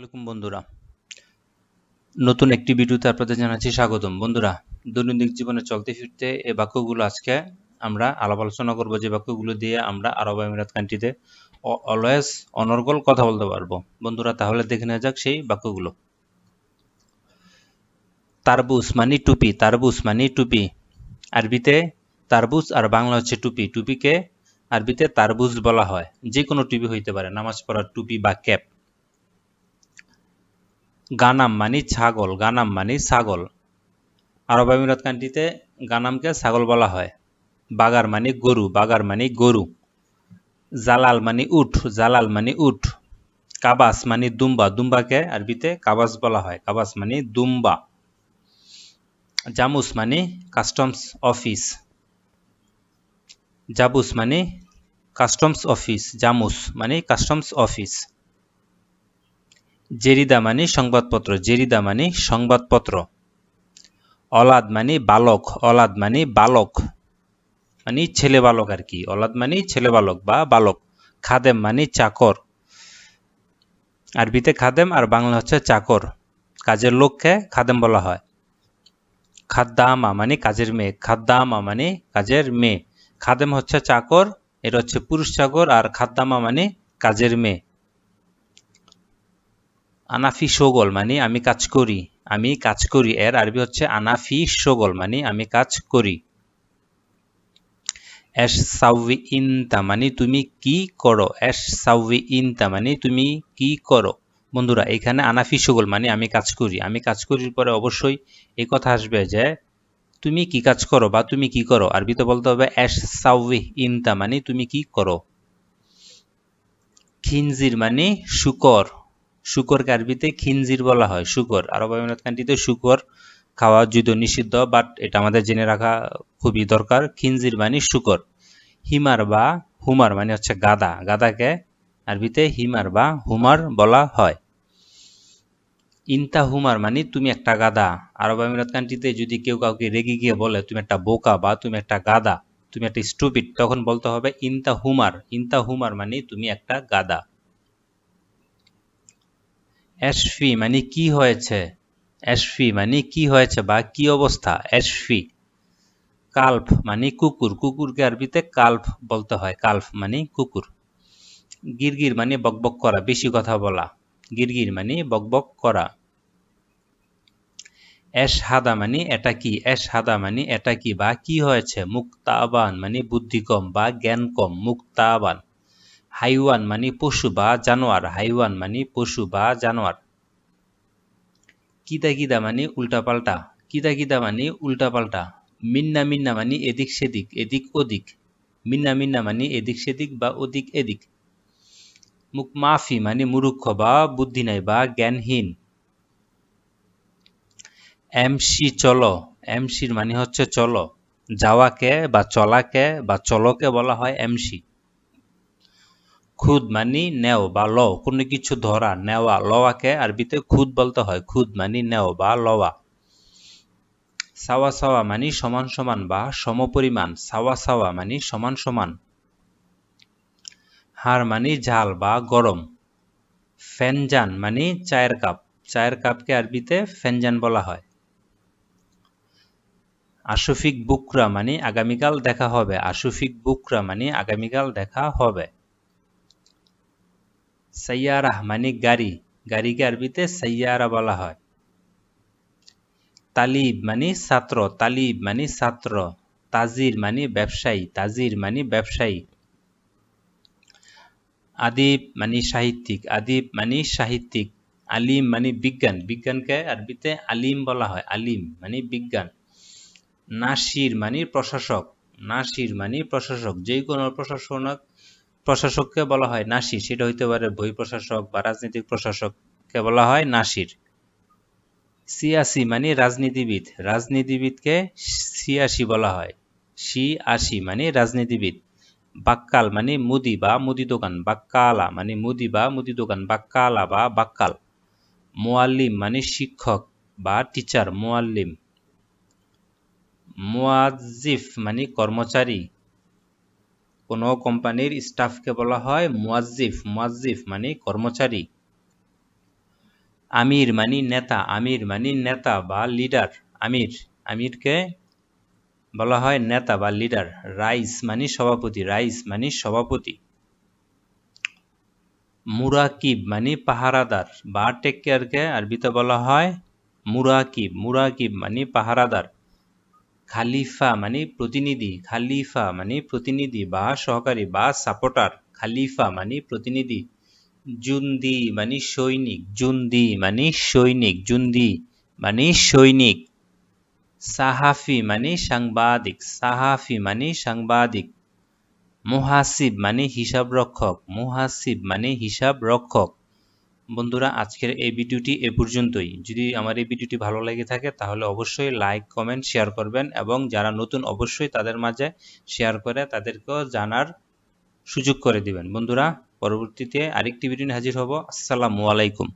আলাইকুম বন্ধুরা। নতুন একটি ভিডিওতে আপনাদের জানাচ্ছি স্বাগতম। বন্ধুরা, দৈনন্দিন জীবনে চলতে ফিরতে এই বাক্যগুলো আজকে আমরা আলাপ আলোচনা করব। যে বাক্যগুলো দিয়ে আমরা আরব আমিরাত কান্ট্রিতে অলওয়েজ অনর্গল কথা বলতে পারব। বন্ধুরা, তাহলে দেখে নেওয়া যাক সেই বাক্যগুলো। তারবুস মানি টুপি তারবুস মানি টুপি। আরবিতে তারবুজ আর বাংলা হচ্ছে টুপি। টুপিকে আরবিতে তারবুজ বলা হয়। যে কোনো টুপি হইতে পারে। নামাজ পড়ার টুপি বা ক্যাপ। গানাম মানে ছাগল, গানাম মানে ছাগল। আরব আমিরাত কান্ট্রিতে গানামকে ছাগল বলা হয়। বাগার মানে গরু, বাগার মানে গরু। জালাল মানে উঠ, জালাল মানে উঠ। কাবাস মানে দুম্বা, দুম্বাকে আরবিতে কাবাস বলা হয়। কাবাস মানে দুম্বা। জামুস মানে কাস্টমস অফিস জাবুস মানে কাস্টমস অফিস জামুস মানে কাস্টমস অফিস জেরিদা মানে সংবাদপত্র জেরিদা মানে সংবাদপত্র। অলাদ মানে বালক অলাদ মানে বালক। মানে ছেলে বালক আর কি। অলাদ মানে ছেলে বালক বা বালক। খাদেম মানে চাকর। আরবিতে খাদেম আর বাংলা হচ্ছে চাকর। কাজের লোককে খাদেম বলা হয়। খাদ্দামা মানে কাজের মেয়ে। খাদ্দামা মানে কাজের মেয়ে। খাদেম হচ্ছে চাকর এটা হচ্ছে পুরুষ চাকর আর খাদ্দামা মানে কাজের মেয়ে। আনাফি সোগল মানে আমি কাজ করি, আমি কাজ করি। এর আরবি হচ্ছে আনাফি সোগল মানে আমি কাজ করি। এস সাউভি ইনতা মানে তুমি কি করো? এস সাউভি ইনতা মানে তুমি কি করো? বন্ধুরা, এখানে আনাফি সুগল মানে আমি কাজ করি। আমি কাজ করির পরে অবশ্যই এই কথা আসবে যে তুমি কি কাজ করো বা তুমি কি করো? আরবিতে বলতে হবে এস সাউভি ইনতা মানে তুমি কি করো? খিনজির মানে শুকর। শুকরকে আরবিতে খিনজির বলা হয়, শুকর। আরব আমিরাত কান্ট্রিতে শুকর খাওয়া যদিও নিষিদ্ধ বাট এটা আমাদের জেনে রাখা খুবই দরকার। খিনজির মানে শুকর। হিমার বা হুমার মানে হচ্ছে গাদা। গাদাকে আরবিতে হিমার বা হুমার বলা হয়। ইনতা হুমার মানে তুমি একটা গাদা। আরব আমিরাত কান্ট্রিতে যদি কেউ কাউকে রেগে গিয়ে বলে, তুমি একটা বোকা বা তুমি একটা গাদা, তুমি একটা স্টুপিড তখন বলতে হবে ইনতা হুমার। ইনতা হুমার মানে তুমি একটা গাদা। অ্যাশফি মানে কি হয়েছে? অ্যাশফি মানে কি হয়েছে বা কি অবস্থা? অ্যাশফি কাল্ফ মানে কুকুর। কুকুরকে আরবিতে কাল্ফ বলতে হয়। কাল্ফ মানে কুকুর। গিরগির মানে বকবক করা, বেশি কথা বলা। গিরগির মানে বকবক করা। এস হাদা মানে এটা কি? এস হাদা মানে এটা কি বা কি হয়েছে? মুক্তাবান মানে বুদ্ধি কম বা জ্ঞান কম মুক্তাবান। হাইওয়ান মানে পশু বা জানোয়ার, হাইওয়ান মানে পশু বা জানোয়ার। কিদা কিদা মানে উল্টাপাল্টা কিদা কিদা মানে উল্টাপাল্টা। মিন্না মিন্না মানে এদিক সেদিক, এদিক ওদিক। মিন্না মিন্না মানে এদিক সেদিক বা ওদিক এদিক। মুখ মাফি মানে মুরুক্ষ বা বুদ্ধি নাই বা জ্ঞানহীন। এমসি চলো, এমসির মানে হচ্ছে চলো। যাওয়াকে বা চলাকে বা চলকে বলা হয় এমসি। খুদ মানি নেও বা ল কোনো কিছু ধরা, নেওয়া, লওয়াকে আরবিতে খুদ বলতে হয়, খুদ মানি নেও বা লওয়া। সাওয়া সাওয়া মানি সমান সমান বা সমপরিমাণ, সাওয়া সাওয়া মানি সমান সমান। হার মানি ঝাল বা গরম। ফেনজান মানি চায়ের কাপ, চায়ের কাপকে আরবিতে ফেনজান বলা হয়। আশুফিক বুকরা মানে আগামীকাল দেখা হবে, আশুফিক বুকরা মানে আগামীকাল দেখা হবে। সাইয়ারাহ মানে গাড়ি। গাড়িকে আরবিতে সাইয়ারা বলা হয়? তালিব মানে ছাত্র, তালিব মানে ছাত্র। তাজির মানে ব্যবসায়ী, তাজির মানে ব্যবসায়ী। আদিব মানে সাহিত্যিক, আদিব মানে সাহিত্যিক। আলিম মানে বিজ্ঞান বিজ্ঞানকে আরবিতে আলিম বলা হয়, আলিম মানে বিজ্ঞান। নাসির মানে প্রশাসক, নাসির মানে প্রশাসক যে কোনো প্রশাসনক প্রশাসককে বলা হয় নাসির। সেটা হইতে পারে বই প্রশাসক বা রাজনৈতিক প্রশাসককে বলা হয় নাসির। সিয়াসি মানে রাজনীতিবিদ। রাজনীতিবিদকে সিয়াসি বলা হয়। সি আসি মানে রাজনীতিবিদ। বাক্কাল মানে মুদি বা মুদি দোকান। বাক্কালা মানে মুদি বা মুদি দোকান। বাক্কালা বা বাক্কাল। মোয়াল্লিম মানে শিক্ষক বা টিচার। মোয়াল্লিম মোয়াজিফ মানে কর্মচারী। কোনো কোম্পানির স্টাফকে বলা হয় মুয়াজ্জিফ মুয়াজ্জিফ মানে কর্মচারী। আমির মানে নেতা, আমির মানে নেতা বা লিডার আমির, আমিরকে বলা হয় নেতা বা লিডার রাইস মানে সভাপতি, রাইস মানে সভাপতি। মুরাকিব মানে পাহারাদার বা টেক কেয়ারকে আরবিতে বলা হয় মুরাকিব। মুরাকিব মানে পাহারাদার। খালিফা মানে প্রতিনিধি, খালিফা মানে প্রতিনিধি বা সহকারী বা সাপোর্টার খালিফা মানে প্রতিনিধি। জুন্দি মানে সৈনিক, জুন্দি মানে সৈনিক, জুন্দি মানে সৈনিক। সাহাফি মানে সাংবাদিক, সাহাফি মানে সাংবাদিক। মুহাসিব মানে হিসাব রক্ষক মুহাসিব মানে হিসাব রক্ষক বন্ধুরা, আজকের এই ভিডিওটি এ পর্যন্তই। যদি আমার এই ভিডিওটি ভালো লেগে থাকে, তাহলে অবশ্যই লাইক কমেন্ট শেয়ার করবেন এবং যারা নতুন অবশ্যই তাদের মাঝে শেয়ার করে তাদেরকেও জানার সুযোগ করে দিবেন। বন্ধুরা, পরবর্তীতে আরেকটি ভিডিও হাজির হব। আসসালামু আলাইকুম।